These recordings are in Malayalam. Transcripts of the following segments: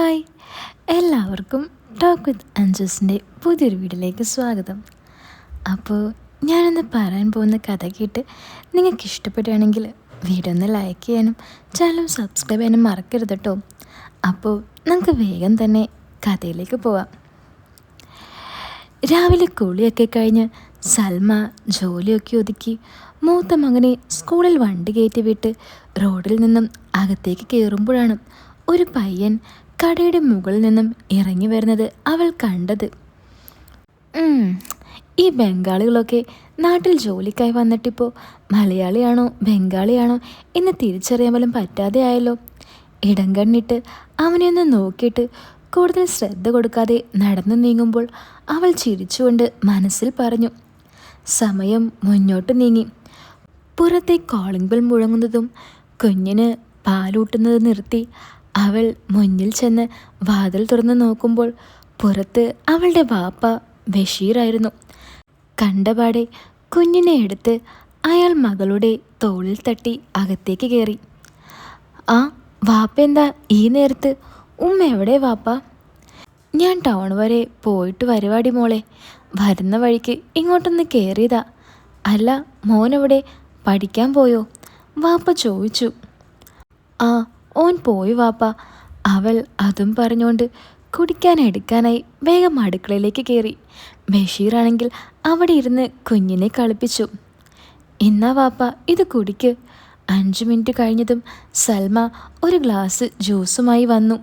ഹായ്. എല്ലാവർക്കും ടോക്ക് വിത്ത് അഞ്ചസിന്റെ പുതിയൊരു വീഡിയോയിലേക്ക് സ്വാഗതം. അപ്പോൾ ഞാനിന്ന് പറയാൻ പോകുന്ന കഥ കേട്ട് നിങ്ങൾക്ക് ഇഷ്ടപ്പെടുകയാണെങ്കിൽ വീഡിയോ ഒന്ന് ലൈക്ക് ചെയ്യാനും ചാനൽ സബ്സ്ക്രൈബ് ചെയ്യാനും മറക്കരുത് കേട്ടോ. അപ്പോൾ നമുക്ക് വേഗം തന്നെ കഥയിലേക്ക് പോവാം. രാവിലെ കുളിയൊക്കെ കഴിഞ്ഞ് സൽമ ജോലിയൊക്കെ ഒതുക്കി മൂത്ത മകനെ സ്കൂളിൽ വണ്ടി കയറ്റി വിട്ട് റോഡിൽ നിന്നും അകത്തേക്ക് കയറുമ്പോഴാണ് ഒരു പയ്യൻ കടയുടെ മുകളിൽ നിന്നും ഇറങ്ങി വരുന്നത് അവൾ കണ്ടത്. ഈ ബംഗാളികളൊക്കെ നാട്ടിൽ ജോലിക്കായി വന്നിട്ടിപ്പോൾ മലയാളിയാണോ ബംഗാളിയാണോ എന്ന് തിരിച്ചറിയാൻ പോലും പറ്റാതെ ആയല്ലോ. ഇടം കണ്ണിട്ട് അവനെ ഒന്ന് നോക്കിയിട്ട് കൂടുതൽ ശ്രദ്ധ കൊടുക്കാതെ നടന്നു നീങ്ങുമ്പോൾ അവൾ ചിരിച്ചുകൊണ്ട് മനസ്സിൽ പറഞ്ഞു സമയം മുന്നോട്ട് നീങ്ങി. പുറത്തെ കോളിംഗ് ബെൽ മുഴങ്ങുന്നതും കുഞ്ഞിന് പാലൂട്ടുന്നത് നിർത്തി അവൾ മുന്നിൽ ചെന്ന് വാതിൽ തുറന്ന് നോക്കുമ്പോൾ പുറത്ത് അവളുടെ വാപ്പ ബഷീറായിരുന്നു. കണ്ടപാടെ കുഞ്ഞിനെ എടുത്ത് അയാൾ മകളുടെ തോളിൽ തട്ടി അകത്തേക്ക് കയറി. ആ വാപ്പ എന്താ ഈ നേരത്ത്? ഉമ്മ എവിടെ വാപ്പ? ഞാൻ ടൗൺ വരെ പോയിട്ട് വരുവാടി മോളെ. വരുന്ന വഴിക്ക് ഇങ്ങോട്ടൊന്ന് കയറിയതാ അല്ല മോനവിടെ? പഠിക്കാൻ പോയോ? വാപ്പ ചോദിച്ചു. ആ ഓൻ പോയി വാപ്പ. അവൾ അതും പറഞ്ഞുകൊണ്ട് കുടിക്കാൻ എടുക്കാനായി വേഗം അടുക്കളയിലേക്ക് കയറി ബഷീറാണെങ്കിൽ അവിടെ ഇരുന്ന് കുഞ്ഞിനെ കളിപ്പിച്ചു. എന്നാ വാപ്പ ഇത് കുടിക്ക്. അഞ്ച് മിനിറ്റ് കഴിഞ്ഞതും സൽമ ഒരു ഗ്ലാസ് ജ്യൂസുമായി വന്നു.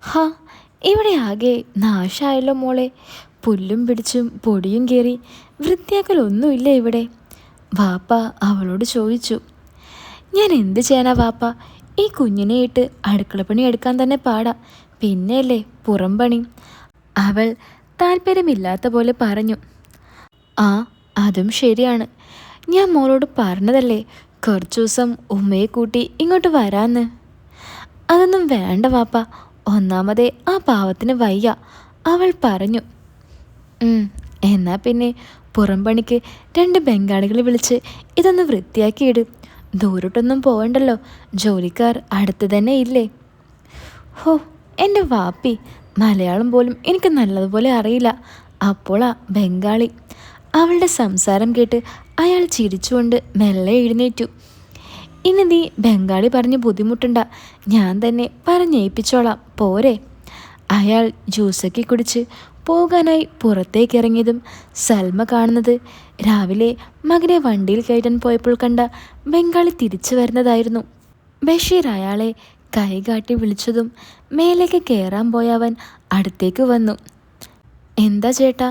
ഹാ ഇവിടെ ആകെ നാശായല്ലോ മോളെ. പുല്ലും പിടിച്ചും പൊടിയും കയറി വൃത്തിയാക്കലൊന്നുമില്ല ഇവിടെ. വാപ്പ അവളോട് ചോദിച്ചു. ഞാൻ എന്ത് ചെയ്യാനാ വാപ്പ? ഈ കുഞ്ഞിനെ ഇട്ട് അടുക്കളപ്പണി എടുക്കാൻ തന്നെ പാടാ. പിന്നെയല്ലേ പുറം പണി. അവൾ താല്പര്യമില്ലാത്ത പോലെ പറഞ്ഞു. ആ അതും ശരിയാണ്. ഞാൻ മോളോട് പറഞ്ഞതല്ലേ കുറച്ചു ദിവസം ഉമ്മയെ കൂട്ടി ഇങ്ങോട്ട് വരാന്ന്. അതൊന്നും വേണ്ട വാപ്പ ഒന്നാമതേ ആ പാവത്തിന് വയ്യ അവൾ പറഞ്ഞു. എന്നാൽ എന്നാ പിന്നെ പുറം പണിക്ക് രണ്ട് ബംഗാളികളെ വിളിച്ച് ഇതൊന്ന് വൃത്തിയാക്കിയിട്. ദൂരോട്ടൊന്നും പോകണ്ടല്ലോ ജോലിക്കാർ അടുത്ത് തന്നെ ഇല്ലേ? ഹോ എന്റെ വാപ്പി. മലയാളം പോലും എനിക്ക് നല്ലതുപോലെ അറിയില്ല. അപ്പോളാ ബംഗാളി. അവളുടെ സംസാരം കേട്ട് അയാൾ ചിരിച്ചുകൊണ്ട് മെല്ലെ എഴുന്നേറ്റു. ഇനി നീ ബംഗാളി പറഞ്ഞ് ബുദ്ധിമുട്ടണ്ട. ഞാൻ തന്നെ പറഞ്ഞേൽപ്പിച്ചോളാം പോരെ. അയാൾ ജ്യൂസൊക്കെ കുടിച്ച് പോകാനായി പുറത്തേക്കിറങ്ങിയതും സൽമ കാണുന്നത് രാവിലെ മകനെ വണ്ടിയിൽ കയറ്റാൻ പോയപ്പോൾ കണ്ട ബംഗാളി തിരിച്ചു വരുന്നതായിരുന്നു. ബഷീർ അയാളെ കൈകാട്ടി വിളിച്ചതും മേലേക്ക് കയറാൻ പോയ അവൻ അടുത്തേക്ക് വന്നു. എന്താ ചേട്ടാ?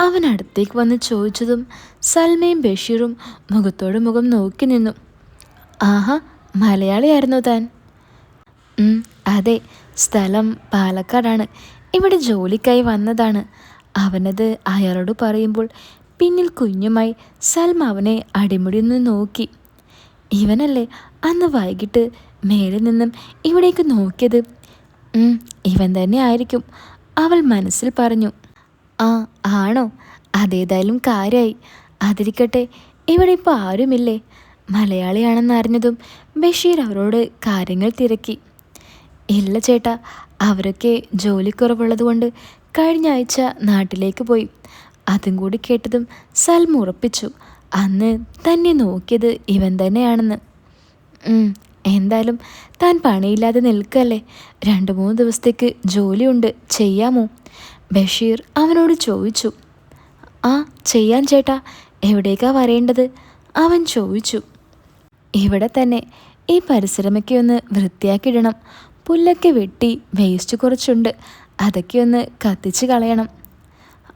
അവൻ അടുത്തേക്ക് വന്ന് ചോദിച്ചതും സൽമയും ബഷീറും മുഖത്തോട് മുഖം നോക്കി നിന്നു. ആഹാ മലയാളിയായിരുന്നു താൻ. അതെ സ്ഥലം പാലക്കാടാണ്. ഇവിടെ ജോലിക്കായി വന്നതാണ്. അവനത് അയാളോട് പറയുമ്പോൾ പിന്നിൽ കുഞ്ഞുമായി സൽമ അവനെ അടിമുടി നിന്ന് നോക്കി. ഇവനല്ലേ അന്ന് വൈകിട്ട് മേലെ നിന്നും ഇവിടേക്ക് നോക്കിയത്? ഇവൻ തന്നെ ആയിരിക്കും അവൾ മനസ്സിൽ പറഞ്ഞു. ആ ആണോ? അതേതായാലും കാര്യമായി അതിരിക്കട്ടെ ഇവിടെ ഇപ്പോൾ ആരുമില്ലേ? മലയാളിയാണെന്ന് അറിഞ്ഞതും ബഷീർ അവരോട് കാര്യങ്ങൾ തിരക്കി. ഇല്ല ചേട്ടാ അവരൊക്കെ ജോലിക്കുറവുള്ളതുകൊണ്ട് കഴിഞ്ഞ ആഴ്ച നാട്ടിലേക്ക് പോയി. അതും കൂടി കേട്ടതും സൽമ ഉറപ്പിച്ചു അന്ന് തന്നെ നോക്കിയത് ഇവൻ തന്നെയാണെന്ന്. എന്തായാലും താൻ പണിയില്ലാതെ നിൽക്കല്ലേ? രണ്ട് മൂന്ന് ദിവസത്തേക്ക് ജോലിയുണ്ട് ചെയ്യാമോ? ബഷീർ അവനോട് ചോദിച്ചു. ആ ചെയ്യാൻ ചേട്ടാ എവിടേക്കാ വരേണ്ടത്? അവൻ ചോദിച്ചു. ഇവിടെ തന്നെ ഈ പരിസരമൊക്കെ ഒന്ന് വൃത്തിയാക്കിയിടണം. പുല്ലൊക്കെ വെട്ടി വേസ്റ്റ് കുറച്ചുണ്ട്. അതൊക്കെ ഒന്ന് കത്തിച്ച് കളയണം.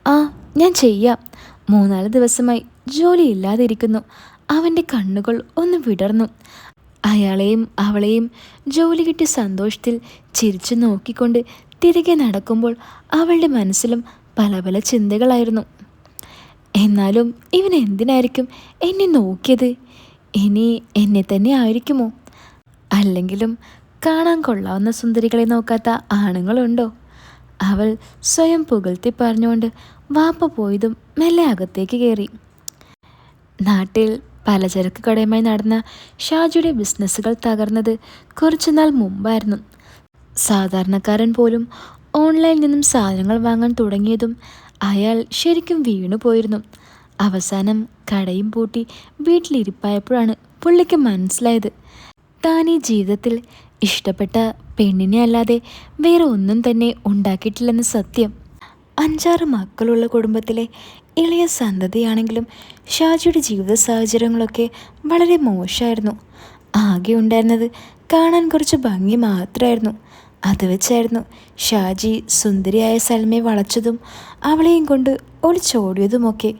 ആ ഞാൻ ചെയ്യാം. മൂന്നാൽ ദിവസമായി ജോലി ഇല്ലാതിരിക്കുന്നു. അവന്റെ കണ്ണുകൾ ഒന്ന് വിടർന്നു. അയാളെയും അവളെയും ജോലി കിട്ടി സന്തോഷത്തിൽ ചിരിച്ചു നോക്കിക്കൊണ്ട് തിരികെ നടക്കുമ്പോൾ അവളുടെ മനസ്സിലും പല പല ചിന്തകളായിരുന്നു. എന്നാലും ഇവൻ എന്തിനായിരിക്കും എന്നെ നോക്കിയത്? ഇനി എന്നെ തന്നെ ആയിരിക്കുമോ? അല്ലെങ്കിലും കാണാൻ കൊള്ളാവുന്ന സുന്ദരികളെ നോക്കാത്ത ആണുങ്ങളുണ്ടോ? അവൾ സ്വയം പുകഴ്ത്തി പറഞ്ഞുകൊണ്ട് വാപ്പ പോയതും മെല്ലെ അകത്തേക്ക് കയറി. നാട്ടിൽ പലചരക്ക് കടയുമായി നടന്ന ഷാജിയുടെ ബിസിനസ്സുകൾ തകർന്നത് കുറച്ചുനാൾ മുമ്പായിരുന്നു. സാധാരണക്കാരൻ പോലും ഓൺലൈനിൽ നിന്നും സാധനങ്ങൾ വാങ്ങാൻ തുടങ്ങിയതും അയാൾ ശരിക്കും വീണു പോയിരുന്നു. അവസാനം കടയും പൂട്ടി വീട്ടിലിരിപ്പായപ്പോഴാണ് പുള്ളിക്ക് മനസ്സിലായത്. താൻ ഈ ജീവിതത്തിൽ ഇഷ്ടപ്പെട്ട പെണ്ണിനെ അല്ലാതെ വേറെ ഒന്നും തന്നെ ഉണ്ടാക്കിയിട്ടില്ലെന്ന് സത്യം. അഞ്ചാറ് മക്കളുള്ള കുടുംബത്തിലെ ഇളയ സന്തതിയാണെങ്കിലും ഷാജിയുടെ ജീവിത സാഹചര്യങ്ങളൊക്കെ വളരെ മോശമായിരുന്നു. ആകെ ഉണ്ടായിരുന്നത് കാണാൻ കുറച്ച് ഭംഗി മാത്രമായിരുന്നു. അത് വെച്ചായിരുന്നു ഷാജി സുന്ദരിയായ സൽമയെ വളച്ചതും അവളെയും കൊണ്ട് ഒളിച്ചോടിയതുമൊക്കെ.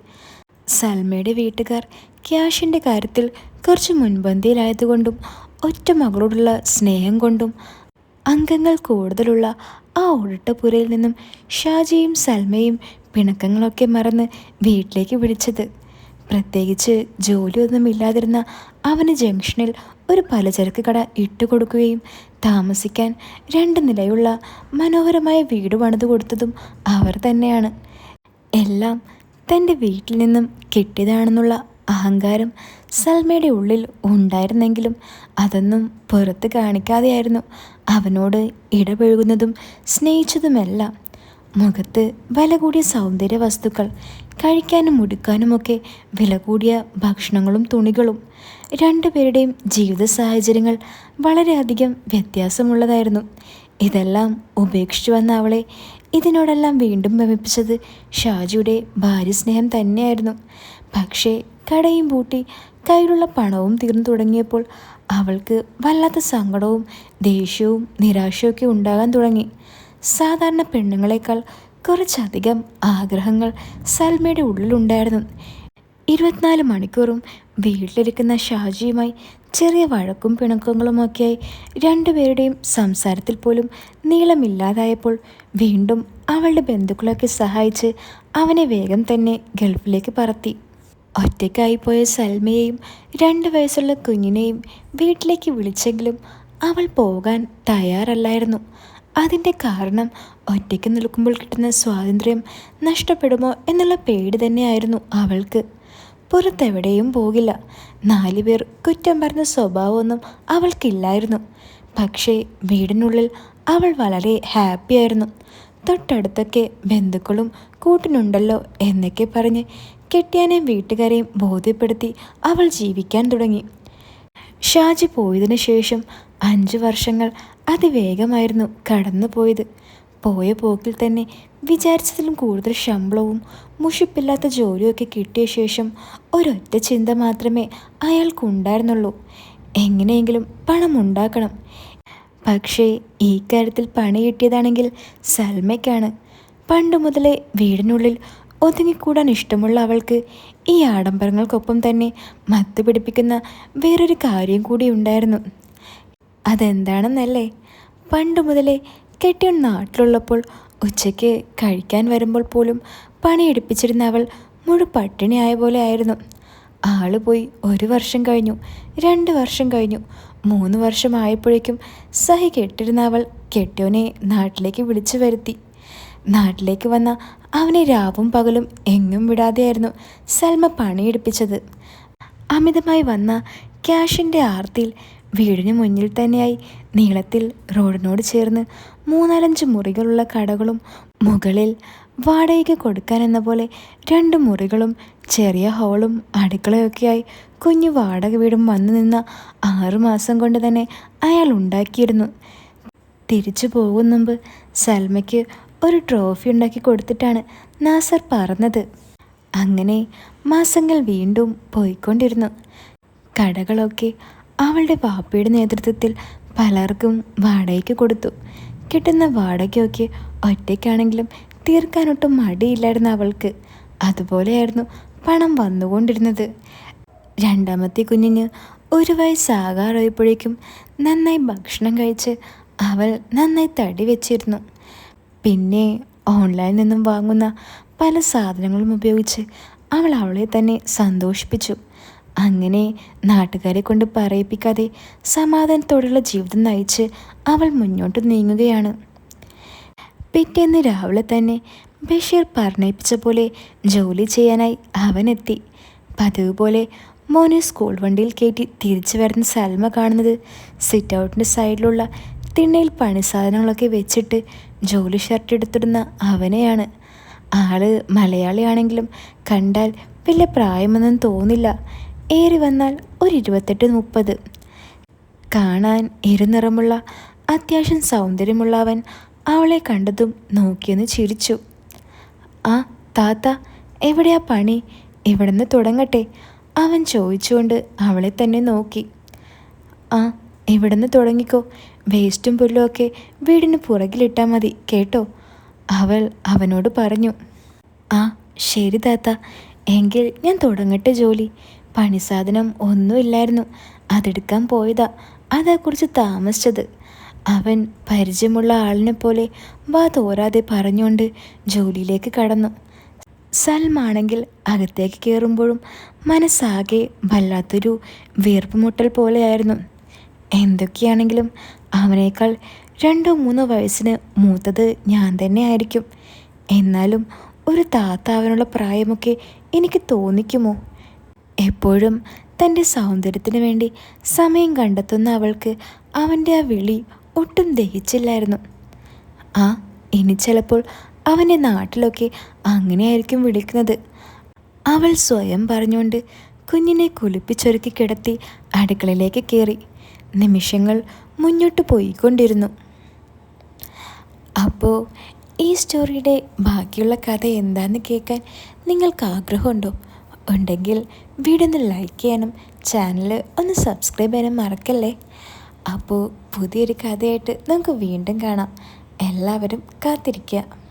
സൽമയുടെ വീട്ടുകാർ ക്യാഷിന്റെ കാര്യത്തിൽ കുറച്ച് മുൻപന്തിയിലായതുകൊണ്ടും ഒറ്റ മകളോടുള്ള സ്നേഹം കൊണ്ടും അംഗങ്ങൾ കൂടുതലുള്ള ആ ഒഴിട്ടപ്പുരയിൽ നിന്നും ഷാജിയും സൽമയും പിണക്കങ്ങളൊക്കെ മറന്ന് വീട്ടിലേക്ക് വിളിച്ചത്. പ്രത്യേകിച്ച് ജോലിയൊന്നും ഇല്ലാതിരുന്ന അവന് ജംഗ്ഷനിൽ ഒരു പലചരക്ക് കട ഇട്ടുകൊടുക്കുകയും താമസിക്കാൻ രണ്ട് നിലയുള്ള മനോഹരമായ വീട് പണിതു കൊടുത്തതും അവർ തന്നെയാണ്. എല്ലാം തന്റെ വീട്ടിൽ നിന്നും കിട്ടിയതാണെന്നുള്ള അഹങ്കാരം സൽമയുടെ ഉള്ളിൽ ഉണ്ടായിരുന്നെങ്കിലും അതൊന്നും പുറത്ത് കാണിക്കാതെയായിരുന്നു. അവനോട് ഇടപഴകുന്നതും സ്നേഹിച്ചതുമെല്ലാം മുഖത്ത് വില കൂടിയ സൗന്ദര്യ വസ്തുക്കൾ കഴിക്കാനും ഉടുക്കാനുമൊക്കെ വില കൂടിയ ഭക്ഷണങ്ങളും തുണികളും രണ്ടുപേരുടെയും ജീവിത സാഹചര്യങ്ങൾ വളരെയധികം വ്യത്യാസമുള്ളതായിരുന്നു. ഇതെല്ലാം ഉപേക്ഷിച്ചു വന്ന അവളെ ഇതിനോടെല്ലാം വീണ്ടും ഭമിപ്പിച്ചത് ഷാജിയുടെ ഭാര്യ സ്നേഹം തന്നെയായിരുന്നു. പക്ഷേ കടയും പൂട്ടി കയ്യിലുള്ള പണവും തീർന്നു തുടങ്ങിയപ്പോൾ അവൾക്ക് വല്ലാത്ത സങ്കടവും ദേഷ്യവും നിരാശയൊക്കെ ഉണ്ടാകാൻ തുടങ്ങി. സാധാരണ പെണ്ണുങ്ങളെക്കാൾ കുറച്ചധികം ആഗ്രഹങ്ങൾ സൽമയുടെ ഉള്ളിലുണ്ടായിരുന്നു. ഇരുപത്തിനാല് മണിക്കൂറും വീട്ടിലിരിക്കുന്ന ഷാജിയുമായി ചെറിയ വഴക്കും പിണക്കങ്ങളുമൊക്കെയായി രണ്ടുപേരുടെയും സംസാരത്തിൽ പോലും നീളമില്ലാതായപ്പോൾ വീണ്ടും അവളുടെ ബന്ധുക്കളൊക്കെ സഹായിച്ച് അവനെ വേഗം തന്നെ ഗൾഫിലേക്ക് പറത്തി. ഒറ്റയ്ക്കായി പോയ സൽമയെയും രണ്ട് വയസ്സുള്ള കുഞ്ഞിനെയും വീട്ടിലേക്ക് വിളിച്ചെങ്കിലും അവൾ പോകാൻ തയ്യാറല്ലായിരുന്നു. അതിന്റെ കാരണം ഒറ്റയ്ക്ക് നിൽക്കുമ്പോൾ കിട്ടുന്ന സ്വാതന്ത്ര്യം നഷ്ടപ്പെടുമോ എന്നുള്ള പേടി തന്നെയായിരുന്നു അവൾക്ക്. പുറത്തെവിടെയും പോകില്ല. നാലുപേർ കുറ്റം പറഞ്ഞ സ്വഭാവമൊന്നും അവൾക്കില്ലായിരുന്നു. പക്ഷേ വീടിനുള്ളിൽ അവൾ വളരെ ഹാപ്പിയായിരുന്നു. തൊട്ടടുത്തൊക്കെ ബന്ധുക്കളും കൂട്ടിനുണ്ടല്ലോ എന്നൊക്കെ പറഞ്ഞ് കെട്ടിയാനെയും വീട്ടുകാരെയും ബോധ്യപ്പെടുത്തി അവൾ ജീവിക്കാൻ തുടങ്ങി. ഷാജി പോയതിനു ശേഷം അഞ്ചു വർഷങ്ങൾ അതിവേഗമായിരുന്നു കടന്നുപോയത്. പോയ പോക്കിൽ തന്നെ വിചാരിച്ചതിലും കൂടുതൽ ശമ്പളവും മുഷിപ്പില്ലാത്ത ജോലിയൊക്കെ കിട്ടിയ ശേഷം ഒരൊറ്റ ചിന്ത മാത്രമേ അയാൾക്കുണ്ടായിരുന്നുള്ളൂ. എങ്ങനെയെങ്കിലും പണം ഉണ്ടാക്കണം. പക്ഷേ ഈ കാര്യത്തിൽ പണി കിട്ടിയതാണെങ്കിൽ സൽമയ്ക്കാണ്. പണ്ടു മുതലേ വീടിനുള്ളിൽ ഒതുങ്ങിക്കൂടാൻ ഇഷ്ടമുള്ള അവൾക്ക് ഈ ആഡംബരങ്ങൾക്കൊപ്പം തന്നെ മത്ത് പിടിപ്പിക്കുന്ന വേറൊരു കാര്യം കൂടി ഉണ്ടായിരുന്നു. അതെന്താണെന്നല്ലേ? പണ്ട് മുതലേ കെട്ടിയൻ നാട്ടിലുള്ളപ്പോൾ ഉച്ചയ്ക്ക് കഴിക്കാൻ വരുമ്പോൾ പോലും പണിയെടുപ്പിച്ചിരുന്ന അവൾ മുഴു പട്ടിണിയായ പോലെ ആയിരുന്നു. ആൾ പോയി ഒരു വർഷം കഴിഞ്ഞു രണ്ട് വർഷം കഴിഞ്ഞു. മൂന്ന് വർഷമായപ്പോഴേക്കും സഹി കെട്ടിരുന്ന അവൾ കെട്ടിയോനെ നാട്ടിലേക്ക് വിളിച്ചു വരുത്തി. നാട്ടിലേക്ക് വന്ന അവനെ രാവും പകലും എങ്ങും വിടാതെയായിരുന്നു സൽമ പണിയെടുപ്പിച്ചത്. അമിതമായി വന്ന ക്യാഷിന്റെ ആർത്തിയിൽ വീടിന് മുന്നിൽ തന്നെയായി നീളത്തിൽ റോഡിനോട് ചേർന്ന് മൂന്നാലഞ്ച് മുറികളുള്ള കടകളും മുകളിൽ വാടകയ്ക്ക് കൊടുക്കാനെന്ന പോലെ രണ്ട് മുറികളും ചെറിയ ഹോളും അടുക്കളയൊക്കെയായി കുഞ്ഞു വാടക വീടും വന്നു നിന്ന ആറുമാസം കൊണ്ട് തന്നെ അയാൾ ഉണ്ടാക്കിയിരുന്നു. തിരിച്ചു പോകും മുമ്പ് സൽമയ്ക്ക് ഒരു ട്രോഫി ഉണ്ടാക്കി കൊടുത്തിട്ടാണ് നാസർ പറഞ്ഞത് അങ്ങനെ മാസങ്ങൾ വീണ്ടും പോയിക്കൊണ്ടിരുന്നു. കടകളൊക്കെ അവളുടെ വാപ്പയുടെ നേതൃത്വത്തിൽ പലർക്കും വാടകയ്ക്ക് കൊടുത്തു. കിട്ടുന്ന വാടകയൊക്കെ ഒറ്റയ്ക്കാണെങ്കിലും തീർക്കാനൊട്ടും മടിയില്ലായിരുന്നു അവൾക്ക്. അതുപോലെയായിരുന്നു പണം വന്നുകൊണ്ടിരുന്നത്. രണ്ടാമത്തെ കുഞ്ഞിന് ഒരു വയസ്സാകാറായപ്പോഴേക്കും നന്നായി ഭക്ഷണം കഴിച്ച് അവൾ നന്നായി തടി വെച്ചിരുന്നു. പിന്നെ ഓൺലൈനിൽ നിന്നും വാങ്ങുന്ന പല സാധനങ്ങളും ഉപയോഗിച്ച് അവൾ അവളെ തന്നെ സന്തോഷിപ്പിച്ചു. അങ്ങനെ നാട്ടുകാരെ കൊണ്ട് പറയിപ്പിക്കാതെ സമാധാനത്തോടുള്ള ജീവിതം നയിച്ച് അവൾ മുന്നോട്ട് നീങ്ങുകയാണ്. പിറ്റേന്ന് രാവിലെ തന്നെ ബഷീർ പറഞ്ഞേപ്പിച്ച പോലെ ജോലി ചെയ്യാനായി അവനെത്തി പതിവ് പോലെ മോനെ സ്കൂൾ വണ്ടിയിൽ കയറ്റി തിരിച്ചു വരുന്ന സൽമ കാണുന്നത് സിറ്റ് ഔട്ടിന്റെ സൈഡിലുള്ള തിണ്ണയിൽ പണിസാധനങ്ങളൊക്കെ വെച്ചിട്ട് ജോലി ഷർട്ട് എടുത്തിടുന്ന അവനെയാണ്. ആൾ മലയാളിയാണെങ്കിലും കണ്ടാൽ വലിയ പ്രായമൊന്നും തോന്നില്ല. ഏറി വന്നാൽ ഒരു ഇരുപത്തെട്ട് മുപ്പത്. കാണാൻ ഇരുനിറമുള്ള അത്യാവശ്യം സൗന്ദര്യമുള്ള അവൻ അവളെ കണ്ടതും നോക്കിയെന്ന് ചിരിച്ചു. ആ താത്ത എവിടെയാ പണി? എവിടെന്ന് തുടങ്ങട്ടെ? അവൻ ചോദിച്ചുകൊണ്ട് അവളെ തന്നെ നോക്കി. ആ എവിടെന്ന് തുടങ്ങിക്കോ? വേസ്റ്റും പുല്ലും ഒക്കെ വീടിന് പുറകിലിട്ടാൽ മതി കേട്ടോ? അവൾ അവനോട് പറഞ്ഞു ആ ശരി താത്ത. എങ്കിൽ ഞാൻ തുടങ്ങട്ടെ ജോലി. പണിസാധനം ഒന്നുമില്ലായിരുന്നു അതെടുക്കാൻ പോയതാ. അതാ കുറിച്ച് താമസിച്ചത്. അവൻ പരിചയമുള്ള ആളിനെ പോലെ വാ തോരാതെ പറഞ്ഞുകൊണ്ട് ജോലിയിലേക്ക് കടന്നു. സൽമാണെങ്കിൽ അകത്തേക്ക് കയറുമ്പോഴും മനസ്സാകെ വല്ലാത്തൊരു വീർപ്പുമുട്ടൽ പോലെയായിരുന്നു. എന്തൊക്കെയാണെങ്കിലും അവനേക്കാൾ രണ്ടോ മൂന്നോ വയസ്സിന് മൂത്തത് ഞാൻ തന്നെ ആയിരിക്കും എന്നാലും ഒരു താത്ത അവനുള്ള പ്രായമൊക്കെ എനിക്ക് തോന്നിക്കുമോ? എപ്പോഴും തന്റെ സൗന്ദര്യത്തിന് വേണ്ടി സമയം കണ്ടെത്തുന്ന അവൾക്ക് അവന്റെ ആ വിളി ഒട്ടും ദഹിച്ചില്ലായിരുന്നു. ആ ഇനി ചിലപ്പോൾ അവന്റെ നാട്ടിലൊക്കെ അങ്ങനെയായിരിക്കും വിളിക്കുന്നത്. അവൾ സ്വയം പറഞ്ഞുകൊണ്ട് കുഞ്ഞിനെ കുളിപ്പിച്ചൊരുക്കി കിടത്തി അടുക്കളയിലേക്ക് കയറി. നിമിഷങ്ങൾ മുന്നോട്ട് പോയിക്കൊണ്ടിരുന്നു. അപ്പോൾ ഈ സ്റ്റോറിയുടെ ബാക്കിയുള്ള കഥ എന്താണെന്ന് കേൾക്കാൻ നിങ്ങൾക്ക് ആഗ്രഹമുണ്ടോ? ഉണ്ടെങ്കിൽ വീഡിയോ ഒന്ന് ലൈക്ക് ചെയ്യാനും ചാനൽ ഒന്ന് സബ്സ്ക്രൈബ് ചെയ്യാനും മറക്കല്ലേ? അപ്പോൾ പുതിയൊരു കഥയായിട്ട് നമുക്ക് വീണ്ടും കാണാം. എല്ലാവരും കാത്തിരിക്കുക